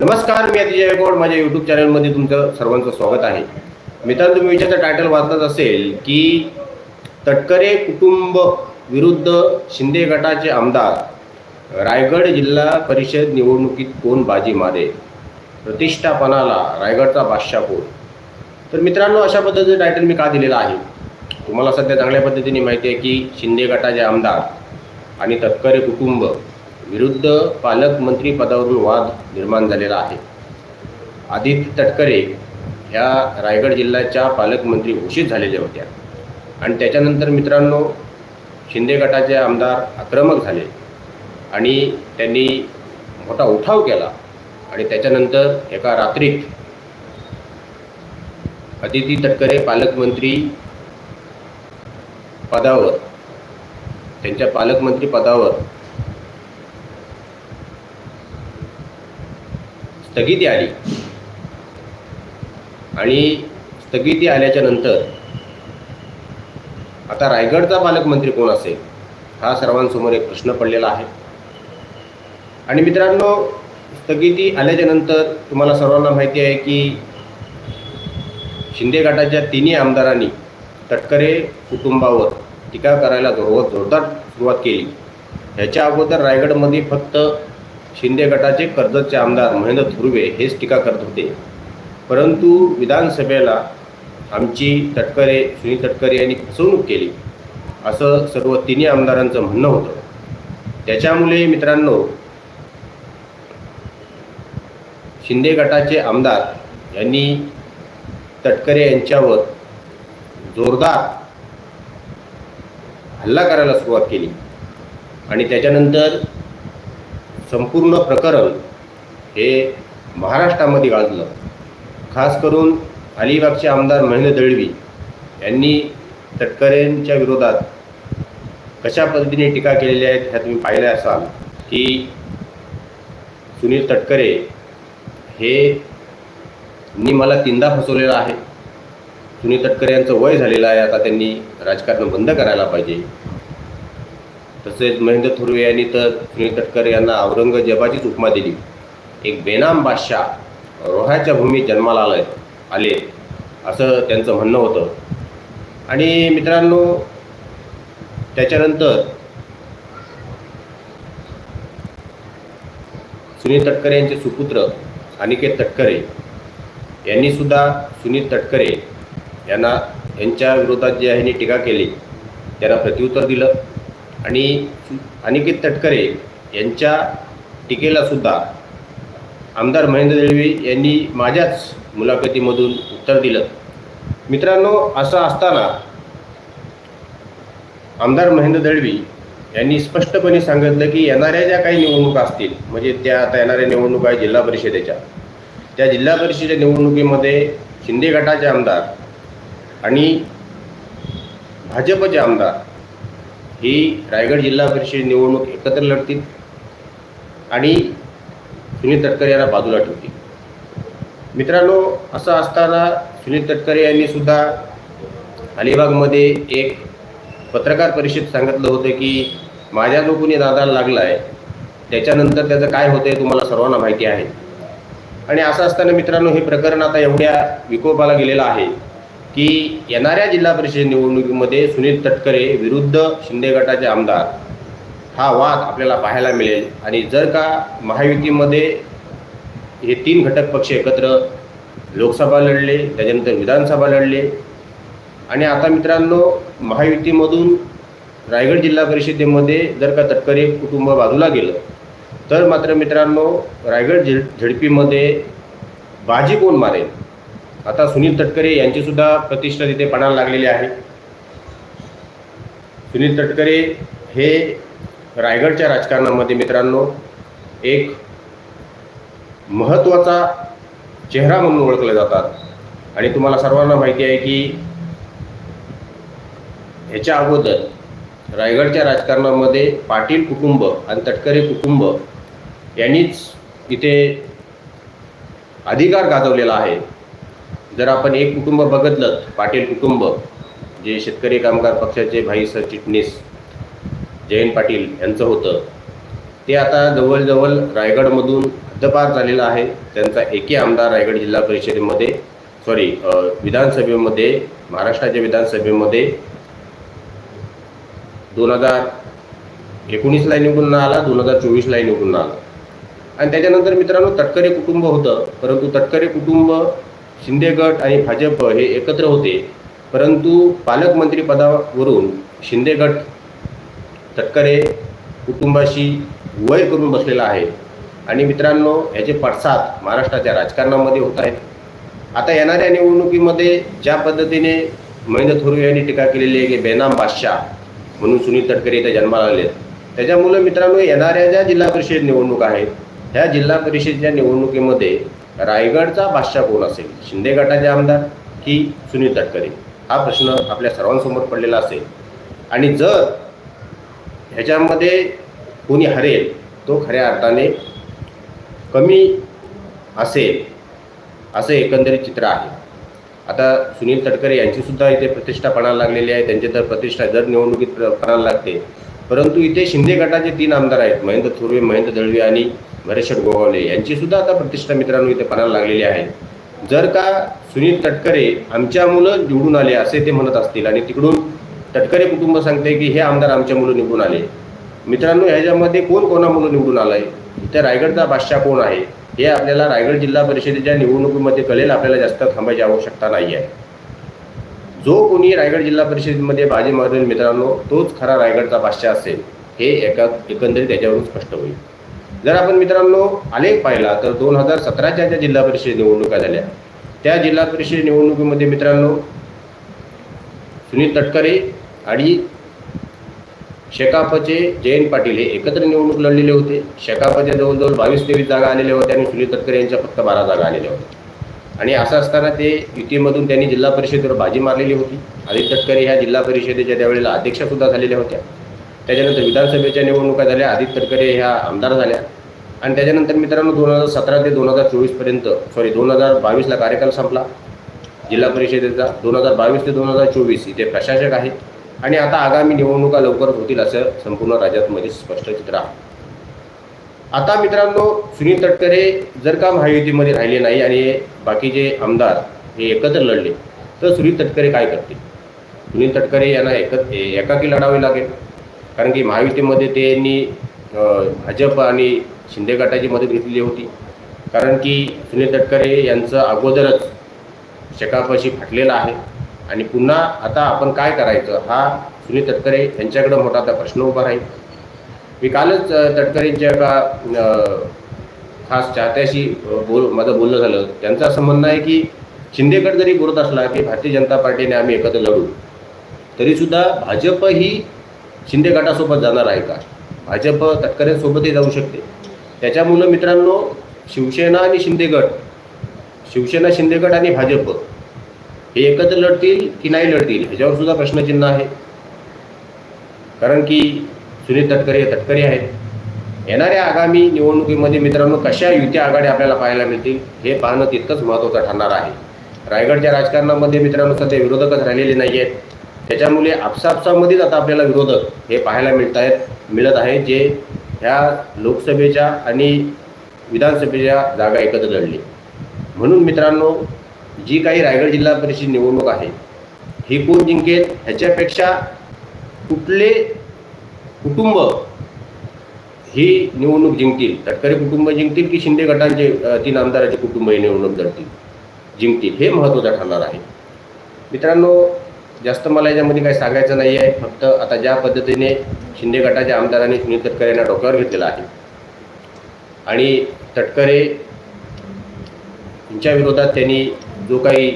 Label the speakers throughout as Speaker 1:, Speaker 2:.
Speaker 1: नमस्कार मी अतिजय गोड माझ्या यूट्यूब चॅनलमध्ये तुमचं सर्वांचं स्वागत आहे. मित्रांनो तुम्ही विचारचं टायटल वाचत असेल की तटकरे कुटुंब विरुद्ध शिंदे गटाचे आमदार रायगड जिल्हा परिषद निवडणुकीत कोण बाजी मारे प्रतिष्ठापनाला रायगडचा बादशाह कोण? तर मित्रांनो अशा पद्धतीचं टायटल मी का दिलेलं आहे? तुम्हाला सध्या चांगल्या पद्धतीने माहिती आहे की शिंदे गटाचे आमदार आणि तटकरे कुटुंब विरुद्ध पालकमंत्री पदावरून वाद निर्माण झालेला आहे. आदित्य तटकरे ह्या रायगड जिल्ह्याच्या पालकमंत्री घोषित झालेल्या होत्या. आणि त्याच्यानंतर मित्रांनो शिंदे गटाचे आमदार आक्रमक झाले आणि त्यांनी मोठा उठाव केला आणि त्याच्यानंतर एका रात्रीत अदिती तटकरे पालकमंत्री पदावर त्यांच्या पालकमंत्री पदावर स्थगिती आली. आणि स्थगिती आल्याच्यानंतर आता रायगडचा पालकमंत्री कोण असेल? हा सर्वांसमोर एक प्रश्न पडलेला आहे. आणि मित्रांनो स्थगिती आल्याच्यानंतर तुम्हाला सर्वांना माहिती आहे की शिंदे गटाच्या तिन्ही आमदारांनी तटकरे कुटुंबावर टीका करायला जोर जोरदार सुरुवात केली. ह्याच्या अगोदर रायगडमध्ये फक्त शिंदे गटाचे कर्जतचे आमदार महेंद्र धुर्वे हेच टीका करत होते. परंतु विधानसभेला आमची तटकरे सुनील तटकरे यांनी फसवणूक केली. असं सर्व तिन्ही आमदारांचं म्हणणं होतं. त्याच्यामुळे मित्रांनो शिंदे गटाचे आमदार यांनी तटकरे यांच्यावर जोरदार हल्ला करायला सुरुवात केली. आणि त्याच्यानंतर संपूर्ण प्रकरण हे महाराष्ट्रामध्ये गाजलं. खास करून अलिबागचे आमदार महेंद्र दळवी यांनी तटकरेंच्या विरोधात कशा पद्धतीने टीका केलेल्या आहेत ह्या तुम्ही पाहिल्या असाल की सुनील तटकरे हे नी मला तीनदा फसवलेलं आहे. सुनील तटकरे यांचं वय झालेलं आहे. आता त्यांनी राजकारण बंद करायला पाहिजे. तसेच महेंद्र थुर्वे यांनी तर सुनील तटकर यांना औरंगजेबाचीच उपमा दिली. एक बेनाम बादशाह रोह्याच्या भूमीत जन्माला आलाय आले असं त्यांचं म्हणणं होतं. आणि मित्रांनो त्याच्यानंतर सुनील तटकरे यांचे सुपुत्र अनिकेत तटकरे यांनी सुद्धा सुनील तटकरे यांना यांच्या विरोधात जे आहे टीका केली त्यांना प्रत्युत्तर दिलं. आणि अनिकेत तटकरे यांच्या टीकेला सुद्धा आमदार महेंद्र दळवी यांनी माझ्याच मुलाखतीमधून उत्तर दिलं. मित्रांनो असं असताना आमदार महेंद्र दळवी यांनी स्पष्टपणे सांगितलं की येणाऱ्या ज्या काही निवडणुका असतील म्हणजे त्या आता येणाऱ्या निवडणुका आहे जिल्हा परिषदेच्या त्या जिल्हा परिषदेच्या निवडणुकीमध्ये शिंदे गटाचे आमदार आणि भाजपचे आमदार ही रायगड जिल्हा परिषद निवडणूक एकत्र लढतील आणि सुनील तटकरे यांना बाजूला ठेवतील. मित्रांनो असं असताना सुनील तटकरे यांनी सुद्धा अलिबागमध्ये एक पत्रकार परिषद सांगितलं होतं की माझ्या जो कोणी दादाला लागला आहे त्याच्यानंतर त्याचं काय होतं आहे तुम्हाला सर्वांना माहिती आहे. आणि असं असताना मित्रांनो हे प्रकरण आता एवढ्या विकोपाला गेलेलं आहे. की येणाऱ्या जिल्हा परिषद निवडणुकीमध्ये सुनील तटकरे विरुद्ध शिंदे गटाचे आमदार हा वाद आपल्याला पाहायला मिळेल. आणि जर का महायुतीमध्ये हे तीन घटक पक्ष एकत्र लोकसभा लढले त्याच्यानंतर विधानसभा लढले आणि आता मित्रांनो महायुतीमधून रायगड जिल्हा परिषदेमध्ये जर का तटकरे कुटुंब बाजूला गेलं तर मात्र मित्रांनो रायगड झेड झेडपीमध्ये बाजी कोण मारेल? आता सुनील तटकरे यांची सुद्धा प्रतिष्ठा तिथे पणाला लागलेली आहे. सुनील तटकरे हे रायगडच्या राजकारणामध्ये मित्रांनो एक महत्त्वाचा चेहरा म्हणून ओळखले जातात. आणि तुम्हाला सर्वांना माहिती आहे की ह्याच्या अगोदर रायगडच्या राजकारणामध्ये पाटील कुटुंब आणि तटकरे कुटुंब यांनीच इथे अधिकार गाजवलेला आहे. जर आपण एक कुटुंब बघितलं पाटील कुटुंब जे शेतकरी कामगार पक्षाचे भाई सरचिटणीस जयंत पाटील यांचं होतं ते आता जवळजवळ रायगडमधून हद्दपार झालेलं आहे. त्यांचा एकही आमदार रायगड जिल्हा परिषदेमध्ये सॉरी विधानसभेमध्ये महाराष्ट्राच्या विधानसभेमध्ये दोन हजार एकोणीसला निवडून आला दोन हजार चोवीसला निवडून आला. आणि त्याच्यानंतर मित्रांनो तटकरे कुटुंब होतं परंतु तटकरे कुटुंब शिंदे गट आणि भाजप हे एकत्र होते. परंतु पालकमंत्री पदावरून शिंदे गट तटकरे कुटुंबाशी वय करून बसलेला आहे. आणि मित्रांनो याचे पडसाद महाराष्ट्राच्या राजकारणामध्ये होत आहेत. आता येणाऱ्या निवडणुकीमध्ये ज्या पद्धतीने महेंद्र थोरवे यांनी टीका केलेली आहे की बेनाम बादशाह म्हणून सुनील तटकरे इथे जन्माला आले त्याच्यामुळं मित्रांनो येणाऱ्या ज्या जिल्हा परिषद निवडणूक आहेत ह्या जिल्हा परिषदेच्या निवडणुकीमध्ये रायगडचा बादशाह कोण असेल? शिंदे गटाचे आमदार की सुनील तटकरे? हा प्रश्न आपल्या सर्वांसमोर पडलेला असेल. आणि जर ह्याच्यामध्ये कोणी हरेल तो खऱ्या अर्थाने कमी असेल असं एकंदरीत चित्र आहे. आता सुनील तटकरे यांचीसुद्धा इथे प्रतिष्ठा पणाला लागलेली आहे. त्यांची तर प्रतिष्ठा दर निवडणुकीत पणाला लागते. परंतु इथे शिंदे गटाचे तीन आमदार आहेत महेंद्र थोरवे महेंद्र दळवे आणि भरेशट गोगावले यांची सुद्धा आता प्रतिष्ठा मित्रांनो इथे पणाला लागलेली आहे. जर का सुनील तटकरे आमच्या मुलं निवडून आले असे ते म्हणत असतील आणि तिकडून तटकरे कुटुंब सांगते की हे आमदार आमच्या मुलं निवडून आले. मित्रांनो ह्याच्यामध्ये कोण कोणामुळं निवडून आलंय? इथे रायगडचा बादशाह कोण आहे? हे आपल्याला रायगड जिल्हा परिषदेच्या निवडणुकीमध्ये कळेल आपल्याला जास्त थांबायची आवश्यकता नाही आहे. जो कोणी रायगड जिल्हा परिषदेमध्ये बाजी मारेल मित्रांनो तोच खरा रायगडचा बादशाह असेल. हे एका एकंदरीत त्याच्यावरून स्पष्ट होईल. जर आपण मित्रांनो आलेख पाहिला तर दोन हजार सतराच्या ज्या जिल्हा परिषद निवडणुका झाल्या त्या जिल्हा परिषद निवडणुकीमध्ये मित्रांनो सुनील तटकरे आणि शेकापचे जयंत पाटील हे एकत्र निवडणूक लढलेले होते. शेकापच्या जवळजवळ बावीस तेवीस जागा आलेल्या होत्या आणि सुनील तटकरे यांच्या फक्त बारा जागा आलेल्या होत्या. आणि असं असताना ते युतीमधून त्यांनी जिल्हा परिषदेवर बाजी मारलेली होती. आदित्य तटकरे ह्या जिल्हा परिषदेच्या त्यावेळेला अध्यक्षसुद्धा झालेल्या होत्या. त्याच्यानंतर विधानसभेच्या निवडणुका झाल्या आदित्य तटकरे ह्या आमदार झाल्या. आणि त्याच्यानंतर मित्रांनो दोन हजार सतरा ते दोन हजार चोवीसपर्यंत सॉरी दोन हजार बावीसला कार्यकाल संपला. जिल्हा परिषदेचा दोन हजार बावीस ते दोन हजार चोवीस इथे प्रशासक आहेत. आणि आता आगामी निवडणुका लवकरच होतील असं संपूर्ण राज्यातमध्ये स्पष्ट चित्र आहे. आता मित्रांनो सुनील तटकरे जर का महायुतीमध्ये राहिले नाही आणि बाकीचे आमदार हे एकत्र लढले तर सुनील तटकरे काय करतील? सुनील तटकरे यांना एकत एकाकी लढावे लागेल. कारण की महायुतीमध्ये त्यांनी भाजप आणि शिंदे गटाची मदत घेतलेली होती. कारण की सुनील तटकरे यांचं अगोदरच शेकापाशी फाटलेला आहे. आणि पुन्हा आता आपण काय करायचं? हा सुनील तटकरे यांच्याकडे मोठा आता प्रश्न उभा राहील. मी कालच तटकरेंच्या एका खास चाहत्याशी बोल माझं बोलणं झालं. त्यांचं असं म्हणणं आहे की शिंदेगड जरी बोलत असला की भारतीय जनता पार्टीने आम्ही एकत्र लढू तरीसुद्धा भाजप ही शिंदे गटासोबत जाणार आहे का? भाजप तटकरेंसोबतही जाऊ शकते. त्याच्यामुळं मित्रांनो शिवसेना आणि शिंदेगड शिवसेना शिंदेगड आणि भाजप हे एकत्र लढतील की नाही लढतील ह्याच्यावर सुद्धा प्रश्नचिन्ह आहे. कारण की सुनील तटकरे हे तटकरे आहेत. येणाऱ्या आगामी निवडणुकीमध्ये मित्रांनो कशा युती आघाडी आपल्याला पाहायला मिळतील हे पाहणं तितकंच महत्त्वाचं ठरणार आहे. रायगडच्या राजकारणामध्ये मित्रांनो सध्या विरोधकच राहिलेले नाही आहेत त्याच्यामुळे आपसापसामध्येच आता आपल्याला विरोधक हे पाहायला मिळत आहेत मिळत आहेत जे ह्या लोकसभेच्या आणि विधानसभेच्या जागा एकत्र लढली. म्हणून मित्रांनो जी काही रायगड जिल्हा परिषद निवडणूक आहे ही कोण जिंकेल ह्याच्यापेक्षा कुठले कुटुंब ही निवडणूक जिंकतील? तटकरे कुटुंब जिंकतील की शिंदे गटांचे तीन आमदाराचे कुटुंब ही निवडणूक लढतील जिंकतील हे महत्त्वाचं ठरणार आहे. मित्रांनो जास्त मला याच्यामध्ये काही सांगायचं नाही आहे. फक्त आता ज्या पद्धतीने शिंदे गटाच्या आमदारांनी सुनील तटकरे यांना डोक्यावर घेतलेला आहे. आणि तटकरे यांच्या विरोधात त्यांनी जो काही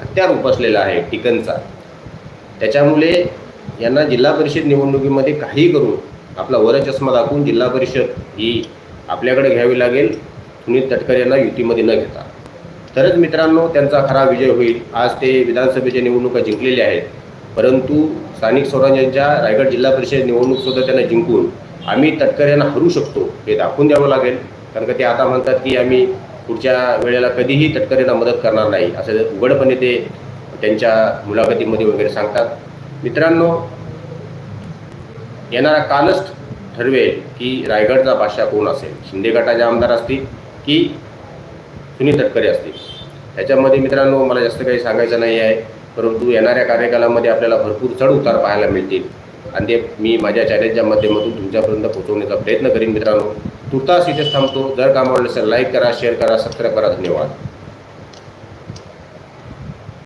Speaker 1: हत्यार उपसलेला आहे टिकनचा त्याच्यामुळे यांना जिल्हा परिषद निवडणुकीमध्ये काही करून आपला वरचष्मा दाखवून जिल्हा परिषद ही आपल्याकडे घ्यावी लागेल. सुनील तटकरे यांना युतीमध्ये न घेता. तरच मित्रांनो त्यांचा खरा विजय होईल. आज ते विधानसभेच्या निवडणुका जिंकलेल्या आहेत. परंतु स्थानिक स्वराज्यांच्या रायगड जिल्हा परिषद निवडणूकसुद्धा त्यांना जिंकून आम्ही तटकरे यांना हरू शकतो हे दाखवून द्यावं लागेल. कारण का ते आता म्हणतात की आम्ही पुढच्या वेळेला कधीही तटकरेंना मदत करणार नाही. असं उघडपणे ते त्यांच्या मुलाखतीमध्ये वगैरे सांगतात. मित्रांनो येणारा कालच ठरवेल की रायगडचा बादशाह कोण असेल? शिंदे गटाचे आमदार असतील की सुनील तटकरे असतील. त्याच्यामध्ये मित्रांनो मला जास्त काही सांगायचं नाही आहे. परंतु येणाऱ्या कार्यकालामध्ये आपल्याला भरपूर चढ उतार पाहायला मिळतील. आणि ते मी माझ्या चॅनलच्या माध्यमातून तुमच्यापर्यंत पोहोचवण्याचा प्रयत्न करीन मित्रांनो. तुर्तास इथेच थांबतो. जर काम आवडलं असेल लाईक करा शेअर करा सबस्क्राईब करा. धन्यवाद.